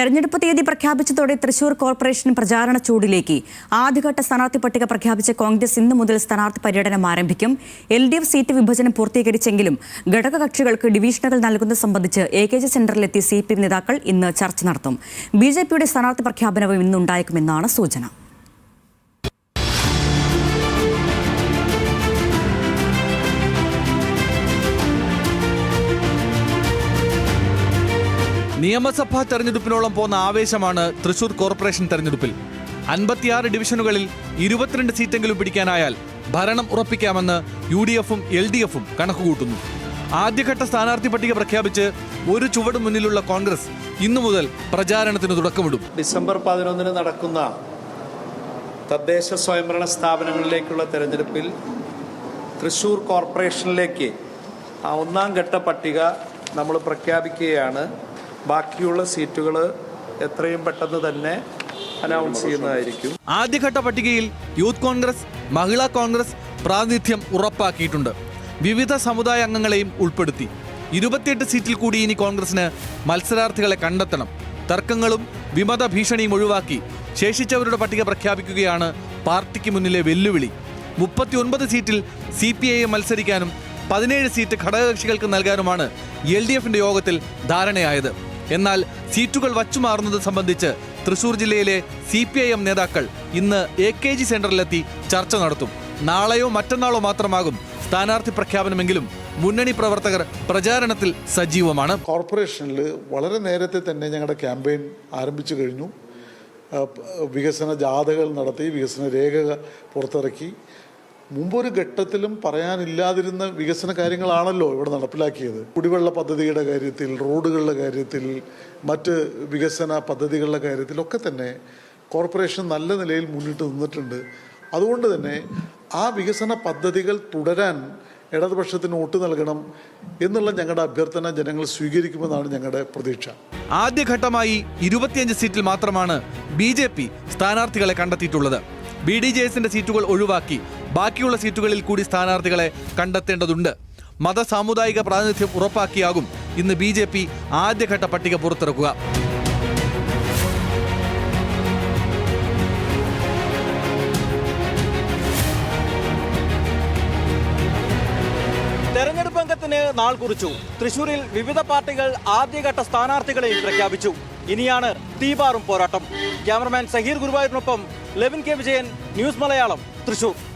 തെരഞ്ഞെടുപ്പ് തീയതി പ്രഖ്യാപിച്ചതോടെ തൃശൂർ കോർപ്പറേഷൻ പ്രചാരണ ചൂടിലേക്ക്. ആദ്യഘട്ട സ്ഥാനാർത്ഥി പട്ടിക പ്രഖ്യാപിച്ച കോൺഗ്രസ് ഇന്ന് മുതൽ സ്ഥാനാർത്ഥി പര്യടനം ആരംഭിക്കും. എൽ ഡി എഫ് സീറ്റ് വിഭജനം പൂർത്തീകരിച്ചെങ്കിലും ഘടകകക്ഷികൾക്ക് ഡിവിഷനുകൾ നൽകുന്നത് സംബന്ധിച്ച് എ കെ ജി സെന്ററിലെത്തി സി പി നേതാക്കൾ ഇന്ന് ചർച്ച നടത്തും. ബി ജെ പിയുടെ സ്ഥാനാർത്ഥി പ്രഖ്യാപനവും ഇന്നുണ്ടായേക്കുമെന്നാണ് സൂചന. നിയമസഭാ തെരഞ്ഞെടുപ്പിനോളം പോന്ന ആവേശമാണ് തൃശൂർ കോർപ്പറേഷൻ തെരഞ്ഞെടുപ്പിൽ. അൻപത്തിയാറ് ഡിവിഷനുകളിൽ ഇരുപത്തിരണ്ട് സീറ്റെങ്കിലും പിടിക്കാനായാൽ ഭരണം ഉറപ്പിക്കാമെന്ന് യു ഡി എഫും എൽ ഡി എഫും കണക്കുകൂട്ടുന്നു. ആദ്യഘട്ട സ്ഥാനാർത്ഥി പട്ടിക പ്രഖ്യാപിച്ച് ഒരു ചുവട് മുന്നിലുള്ള കോൺഗ്രസ് ഇന്നു മുതൽ പ്രചാരണത്തിന് തുടക്കമിടും. ഡിസംബർ പതിനൊന്നിന് നടക്കുന്ന തദ്ദേശ സ്വയംഭരണ സ്ഥാപനങ്ങളിലേക്കുള്ള തെരഞ്ഞെടുപ്പിൽ തൃശൂർ കോർപ്പറേഷനിലേക്ക് ആ ഒന്നാം ഘട്ട പട്ടിക നമ്മൾ പ്രഖ്യാപിക്കുകയാണ്. ബാക്കിയുള്ള സീറ്റുകൾ എത്രയും പെട്ടെന്ന് തന്നെ അനൗൺസ് ചെയ്യുന്നതായിരിക്കും. ആദ്യഘട്ട പട്ടികയിൽ യൂത്ത് കോൺഗ്രസ് മഹിളാ കോൺഗ്രസ് പ്രാതിനിധ്യം ഉറപ്പാക്കിയിട്ടുണ്ട്. വിവിധ സമുദായ അംഗങ്ങളെയും ഉൾപ്പെടുത്തി. ഇരുപത്തിയെട്ട് സീറ്റിൽ കൂടി ഇനി കോൺഗ്രസിന് മത്സരാർത്ഥികളെ കണ്ടെത്തണം. തർക്കങ്ങളും വിമത ഭീഷണിയും ഒഴിവാക്കി ശേഷിച്ചവരുടെ പട്ടിക പ്രഖ്യാപിക്കുകയാണ് പാർട്ടിക്ക് മുന്നിലെ വെല്ലുവിളി. മുപ്പത്തിയൊൻപത് സീറ്റിൽ സി പി ഐ എം മത്സരിക്കാനും പതിനേഴ് സീറ്റ് ഘടകകക്ഷികൾക്ക് നൽകാനുമാണ് എൽ ഡി എഫിന്റെ യോഗത്തിൽ ധാരണയായത്. എന്നാൽ സീറ്റുകൾ വച്ചുമാറുന്നത് സംബന്ധിച്ച് തൃശൂർ ജില്ലയിലെ സി പി ഐ എം നേതാക്കൾ ഇന്ന് എ കെ ജി സെന്ററിലെത്തി ചർച്ച നടത്തും. നാളെയോ മറ്റന്നാളോ മാത്രമാകും സ്ഥാനാർത്ഥി പ്രഖ്യാപനമെങ്കിലും മുന്നണി പ്രവർത്തകർ പ്രചാരണത്തിൽ സജീവമാണ്. കോർപ്പറേഷനിൽ വളരെ നേരത്തെ തന്നെ ഞങ്ങളുടെ ക്യാമ്പയിൻ ആരംഭിച്ചു കഴിഞ്ഞു. വികസന ജാഥകൾ നടത്തി വികസന രേഖ പുറത്തിറക്കി. മുമ്പൊരു ഘട്ടത്തിലും പറയാനില്ലാതിരുന്ന വികസന കാര്യങ്ങളാണല്ലോ ഇവിടെ നടപ്പിലാക്കിയത്. കുടിവെള്ള പദ്ധതിയുടെ കാര്യത്തിൽ റോഡുകളുടെ കാര്യത്തിൽ മറ്റ് വികസന പദ്ധതികളുടെ കാര്യത്തിലൊക്കെ തന്നെ കോർപ്പറേഷൻ നല്ല നിലയിൽ മുന്നിട്ട് നിന്നിട്ടുണ്ട്. അതുകൊണ്ട് തന്നെ ആ വികസന പദ്ധതികൾ തുടരാൻ ഇടതുപക്ഷത്തിന് വോട്ട് നൽകണം എന്നുള്ള ഞങ്ങളുടെ അഭ്യർത്ഥന ജനങ്ങൾ സ്വീകരിക്കുമെന്നാണ് ഞങ്ങളുടെ പ്രതീക്ഷ. ആദ്യഘട്ടമായി ഇരുപത്തിയഞ്ച് സീറ്റിൽ മാത്രമാണ് ബി ജെ പി സ്ഥാനാർത്ഥികളെ കണ്ടെത്തിയിട്ടുള്ളത്. ബി ഡി ജെ എസിന്റെ സീറ്റുകൾ ഒഴിവാക്കി ബാക്കിയുള്ള സീറ്റുകളിൽ കൂടി സ്ഥാനാർത്ഥികളെ കണ്ടെത്തേണ്ടതുണ്ട്. മത സാമുദായിക പ്രാതിനിധ്യം ഉറപ്പാക്കിയാകും. ഇന്ന് ബി ജെ പി ആദ്യഘട്ട പട്ടിക പുറത്തിറക്കുക. തെരഞ്ഞെടുപ്പ് അംഗത്തിന് നാൾ കുറിച്ചു. തൃശൂരിൽ വിവിധ പാർട്ടികൾ ആദ്യഘട്ട സ്ഥാനാർത്ഥികളെയും പ്രഖ്യാപിച്ചു. ഇനിയാണ് തീപാറും പോരാട്ടം. ക്യാമറമാൻ സഹീർ ഗുരുവായൂരിനൊപ്പം ലെവിൻ കെ വിജയൻ ന്യൂസ് മലയാളം തൃശൂർ.